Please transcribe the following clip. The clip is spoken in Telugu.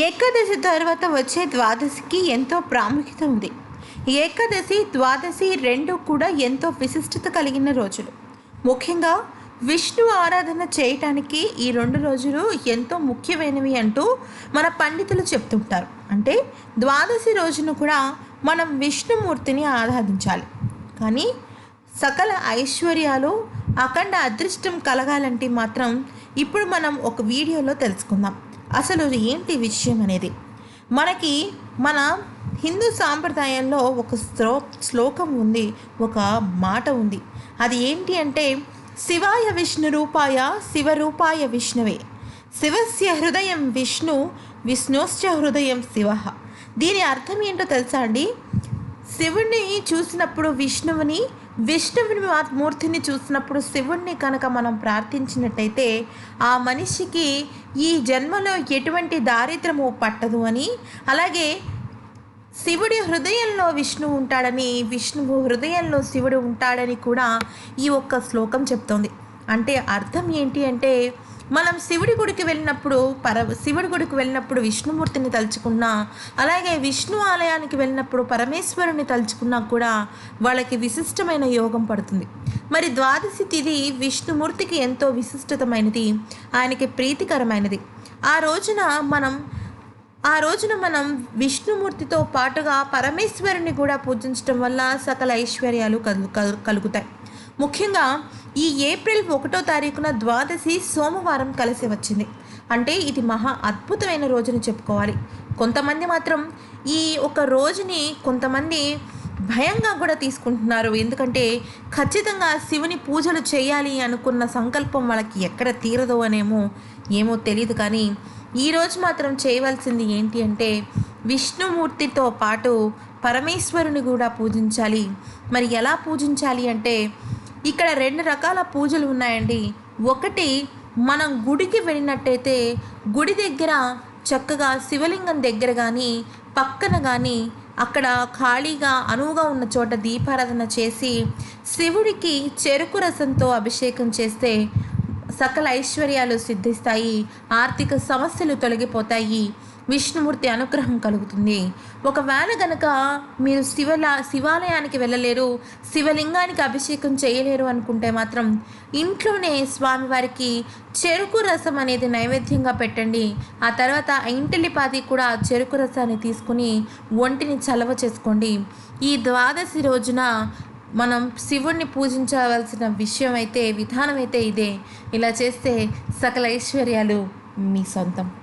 ఏకాదశి తర్వాత వచ్చే ద్వాదశికి ఎంతో ప్రాముఖ్యత ఉంది. ఏకాదశి ద్వాదశి రెండు కూడా ఎంతో విశిష్టత కలిగిన రోజులు. ముఖ్యంగా విష్ణు ఆరాధన చేయటానికి ఈ రెండు రోజులు ఎంతో ముఖ్యమైనవి అంటూ మన పండితులు చెప్తుంటారు. అంటే ద్వాదశి రోజున కూడా మనం విష్ణుమూర్తిని ఆరాధించాలి. కానీ సకల ఐశ్వర్యాలు అఖండ అదృష్టం కలగాలంటే మాత్రం ఇప్పుడు మనం ఒక వీడియోలో తెలుసుకుందాం. అసలు ఏంటి విషయం అనేది? మనకి మన హిందూ సాంప్రదాయంలో ఒక శ్లో శ్లోకం ఉంది ఒక మాట ఉంది. అది ఏంటి అంటే శివాయ విష్ణు రూపాయ శివరూపాయ విష్ణువే. శివస్య హృదయం విష్ణు విష్ణోశ్చ హృదయం శివ. దీని అర్థం ఏంటో తెలుసా అండి? శివుణ్ణి చూసినప్పుడు విష్ణువుని విష్ణువుని మూర్తిని చూసినప్పుడు శివుణ్ణి కనుక మనం ప్రార్థించినట్టయితే ఆ మనిషికి ఈ జన్మలో ఎటువంటి దారిద్రము పట్టదు అని అలాగే శివుడి హృదయంలో విష్ణువు ఉంటాడని విష్ణువు హృదయంలో శివుడు ఉంటాడని కూడా ఈ ఒక్క శ్లోకం చెప్తోంది. అంటే అర్థం ఏంటి అంటే మనం శివుడి గుడికి వెళ్ళినప్పుడు పర శివుడి గుడికి వెళ్ళినప్పుడు విష్ణుమూర్తిని తలుచుకున్నా అలాగే విష్ణు ఆలయానికి వెళ్ళినప్పుడు పరమేశ్వరుని తలుచుకున్నా కూడా వాళ్ళకి విశిష్టమైన యోగం పడుతుంది. మరి ద్వాదశి తిథి విష్ణుమూర్తికి ఎంతో విశిష్టతమైనది ఆయనకి ప్రీతికరమైనది. ఆ రోజున మనం ఆ రోజున మనం విష్ణుమూర్తితో పాటుగా పరమేశ్వరుని కూడా పూజించడం వల్ల సకల ఐశ్వర్యాలు కలు కలుగుతాయి. ముఖ్యంగా ఈ ఏప్రిల్ ఒకటో తారీఖున ద్వాదశి సోమవారం కలిసి వచ్చింది. అంటే ఇది మహా అద్భుతమైన రోజుని చెప్పుకోవాలి. కొంతమంది మాత్రం ఈ ఒక రోజుని కొంతమంది భయంగా కూడా తీసుకుంటున్నారు. ఎందుకంటే ఖచ్చితంగా శివుని పూజలు చేయాలి అనుకున్న సంకల్పం వాళ్ళకి ఎక్కడ తీరదో అనేమో ఏమో తెలియదు కానీ ఈరోజు మాత్రం చేయవలసింది ఏంటి అంటే విష్ణుమూర్తితో పాటు పరమేశ్వరుని కూడా పూజించాలి. మరి ఎలా పూజించాలి అంటే ఇక్కడ రెండు రకాల పూజలు ఉన్నాయండి. ఒకటి మనం గుడికి వెళ్ళినట్టయితే గుడి దగ్గర చక్కగా శివలింగం దగ్గర కానీ పక్కన కానీ అక్కడ ఖాళీగా అనువుగా ఉన్న చోట దీపారాధన చేసి శివుడికి చెరుకు రసంతో అభిషేకం చేస్తే సకల ఐశ్వర్యాలు సిద్ధిస్తాయి ఆర్థిక సమస్యలు తొలగిపోతాయి. విష్ణుమూర్తి అనుగ్రహం కలుగుతుంది. ఒకవేళ గనక మీరు శివల శివాలయానికి వెళ్ళలేరు శివలింగానికి అభిషేకం చేయలేరు అనుకుంటే మాత్రం ఇంట్లోనే స్వామివారికి చెరుకు రసం అనేది నైవేద్యంగా పెట్టండి. ఆ తర్వాత ఆ ఇంటిలిపాది కూడా చెరుకు రసాన్ని తీసుకుని ఒంటిని చలవ చేసుకోండి. ఈ ద్వాదశి రోజున మనం శివుణ్ణి పూజించవలసిన విషయం అయితే విధానం అయితే ఇదే. ఇలా చేస్తే సకల ఐశ్వర్యాలు మీ సొంతం.